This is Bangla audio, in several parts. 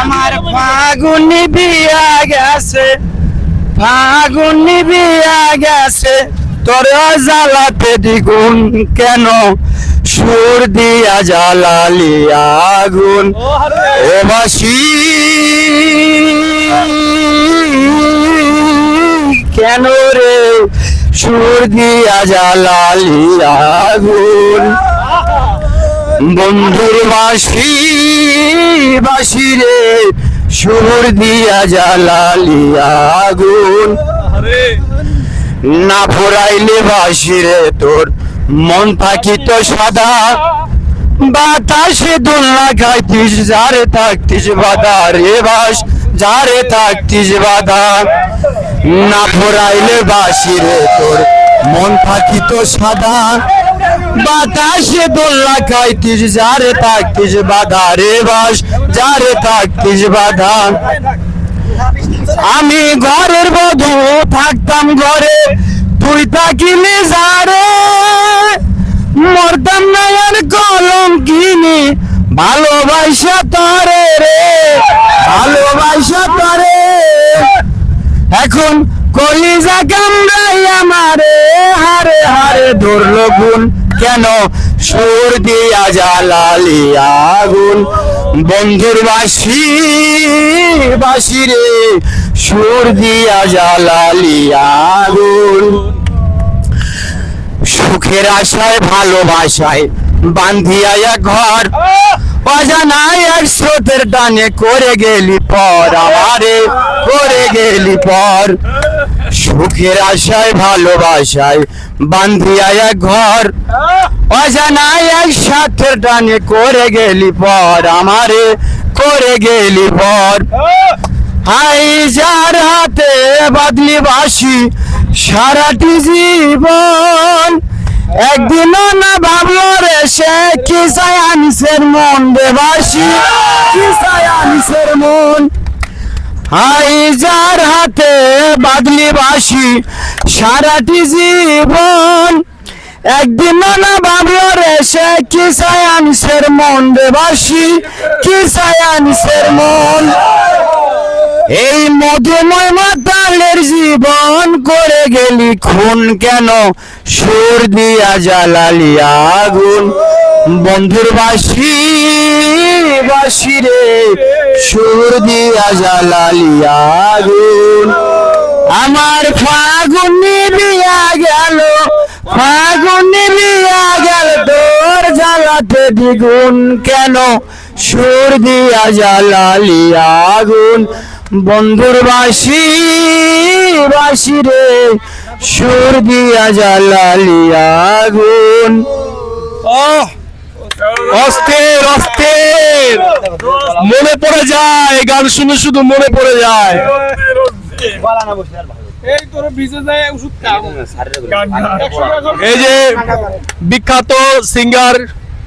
আমার ফাগুনি বিয়া গেছে ফাগুনি বিয়া গেছে। তোর জ্বালাতে দ্বিগুণ কেন? সুর দিয়া জ্বালালি আগুন। ও বাসি কেন রে? সুর দিয়া জ্বালালি আগুন। বন্ধুর বাসি বাসি রে, সুর দিয়া জ্বালালি আগুন। না ফোরাইলে বাসি রে তোর, মন থাকিত সাদা। বাতাসে দোলনা খাইতিস, যারে থাকতিস বাধা রে বাস, যারে থাকতিস বাধা না ফোরাইলে বাসি রে তোর, মন থাকিত সাদা। বাতাসে দোলনা খাইতিস যারে থাকতিস বাধা রে বাস, যারে থাকতিস বাধা। আমি ঘরের বধূ, থাকতাম ঘরে, তুই থাকিলি যারে। মরতাম না কলম কিনি, ভালোবাসা তরে রে, ভালোবাসা তরে। এখন কলিজা কামড়াই আমারে হারে হারে ধরলো গুণ। কেন? সুর দিয়া জ্বালালি আগুন। বন্ধুর বাসি বাসি রে। সুর দিয়া জ্বালালি আগুন। সুখের আশায়, ভালোবাসায় বান্ধিয়া ঘর। অজানায় এক স্রোতের টানে করে গেলি পর আমারে, করে গেলি পর। সুখের আশায়, ভালোবাসায় বান্ধিয়া এক ঘর। অজানায় এক সাথের টানে করে গেলি পর, আমারে করে গেলি পর। হাই যার হাতে বাদলি বাসি সারাটি জীবন। একদিনও না ভাবলো রে সে কি সায়ান্সের মন দেবাসি কি সায়ান্সের মন। হাই যার হাতে বাদলি বাসি সারাটি জীবন একদিন না ভাবলো রে সে কি সায়ান্সের মন দেবাসি কি সায়ান্সের মন? এই মধুময় মাতালের জীবন করে গেলি খুন কেন? সুর দিয়া জ্বালালি আগুন। বন্ধুর বাসি বাসি রে, সুর দিয়া জ্বালালি আগুন আমার ফাগুনি বিয়া গেল, ফাগুনি বিয়া গেল তোর জ্বালাতে দ্বিগুণ কেন? সুর দিয়া জ্বালালি আগুন বন্ধুর বাসি বাসি রে, সুর দিয়া জ্বালালি আগুন আহ! অস্থির অস্থির। মনে পড়ে যায় গান শুনে শুধু মনে পড়ে যায়। এই যে বিখ্যাত সিঙ্গার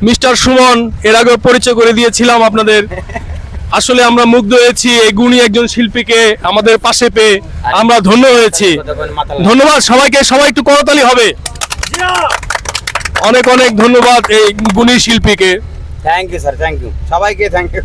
মিস্টার সুমন এর আগে পরিচয় করে দিয়েছিলাম আপনাদের। আসলে আমরা মুগ্ধ হয়েছি এই গুণী একজন শিল্পীকে আমাদের পাশে পেয়ে। আমরা ধন্য হয়েছি। ধন্যবাদ সবাইকে সবাই একটু করতালি হবে। অনেক অনেক ধন্যবাদ এই গুণী শিল্পীকে thank you sir thank you সবাইকে থ্যাংক ইউ